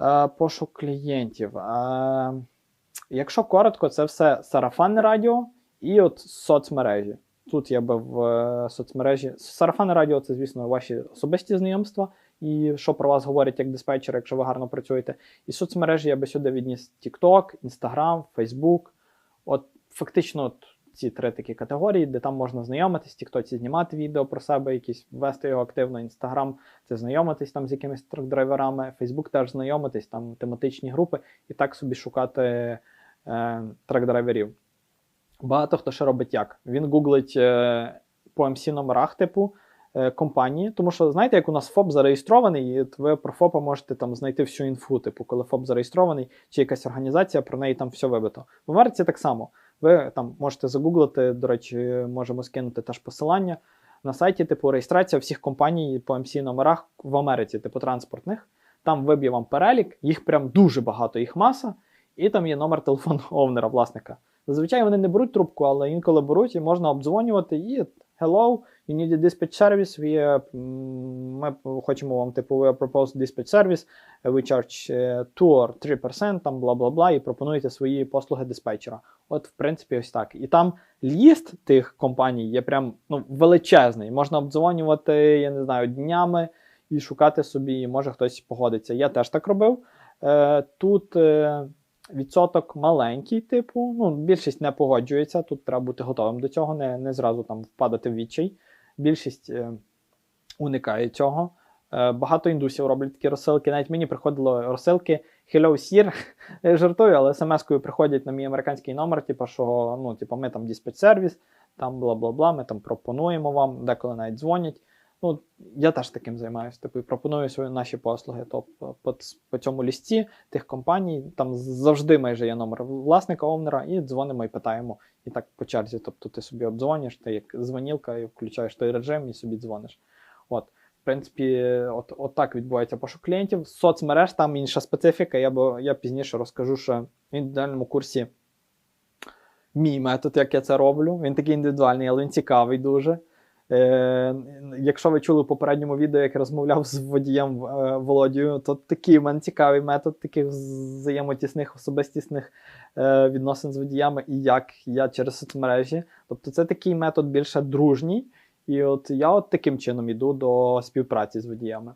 Е, пошук клієнтів. Е, якщо коротко, це все сарафанне радіо і от соцмережі. Тут я би в е, соцмережі. Сарафанне радіо це, звісно, ваші особисті знайомства, і що про вас говорять як диспетчер, якщо ви гарно працюєте. І соцмережі я би сюди відніс TikTok, Instagram, Facebook. От фактично от ці три такі категорії, де там можна знайомитись, тіктоці знімати відео про себе, якісь вести його активно, інстаграм це знайомитись там з якимись трек-драйверами, Фейсбук теж знайомитись, там тематичні групи, і так собі шукати е, трек-драйверів. Багато хто ще робить як. Він гуглить е, по MC номерах, типу. е, Компанії, тому що знаєте, як у нас ФОП зареєстрований, і ви про ФОПа можете там знайти всю інфу, типу, коли ФОП зареєстрований, чи якась організація, про неї там все вибито. В Америці так само. Ви там можете загуглити, до речі, можемо скинути теж посилання на сайті, типу реєстрація всіх компаній по MC номерах в Америці, типу транспортних. Там виб'є вам перелік, їх прям дуже багато, їх маса, і там є номер телефону овнера, власника. Зазвичай вони не беруть трубку, але інколи беруть і можна обдзвонювати і hello, you need a dispatch service, we, м, ми хочемо вам, типу, we propose dispatch service, we charge е, 2 or 3%, там бла-бла-бла, і пропонуєте свої послуги диспетчера. От, в принципі, ось так. І там ліст тих компаній є прям ну, величезний. Можна обдзвонювати, я не знаю, днями і шукати собі, і може хтось погодиться. Я теж так робив. Е, тут е, відсоток маленький, типу, ну, більшість не погоджується. Тут треба бути готовим до цього, не, не зразу там впадати в відчай. Більшість е, уникає цього. Е, багато індусів роблять такі розсилки. Навіть мені приходило розсилки Hello Sir, жартую, але смс-кою приходять на мій американський номер, типу, що ну, типу, ми там диспетч сервіс, там бла бла бла, ми там пропонуємо вам, деколи навіть дзвонять. Ну, я теж таким займаюся. Типу, пропоную свої наші послуги. Тобто по, по цьому лісті тих компаній там завжди майже є номер власника овнера, і дзвонимо і питаємо. І так по черзі. Тобто ти собі обдзвониш, ти як дзвонілка, і включаєш той режим і собі дзвониш. От. В принципі, от, от так відбувається пошук клієнтів. Соцмереж там інша специфіка. Я б, я пізніше розкажу, що в індивідуальному курсі мій метод, як я це роблю. Він такий індивідуальний, але він цікавий дуже. Е, Якщо ви чули в попередньому відео, як я розмовляв з водієм е, Володією, то такий в мене цікавий метод таких взаємотісних, особистісних е, відносин з водіями, і як я через соцмережі. Тобто це такий метод більше дружній. І от я от таким чином іду до співпраці з водіями.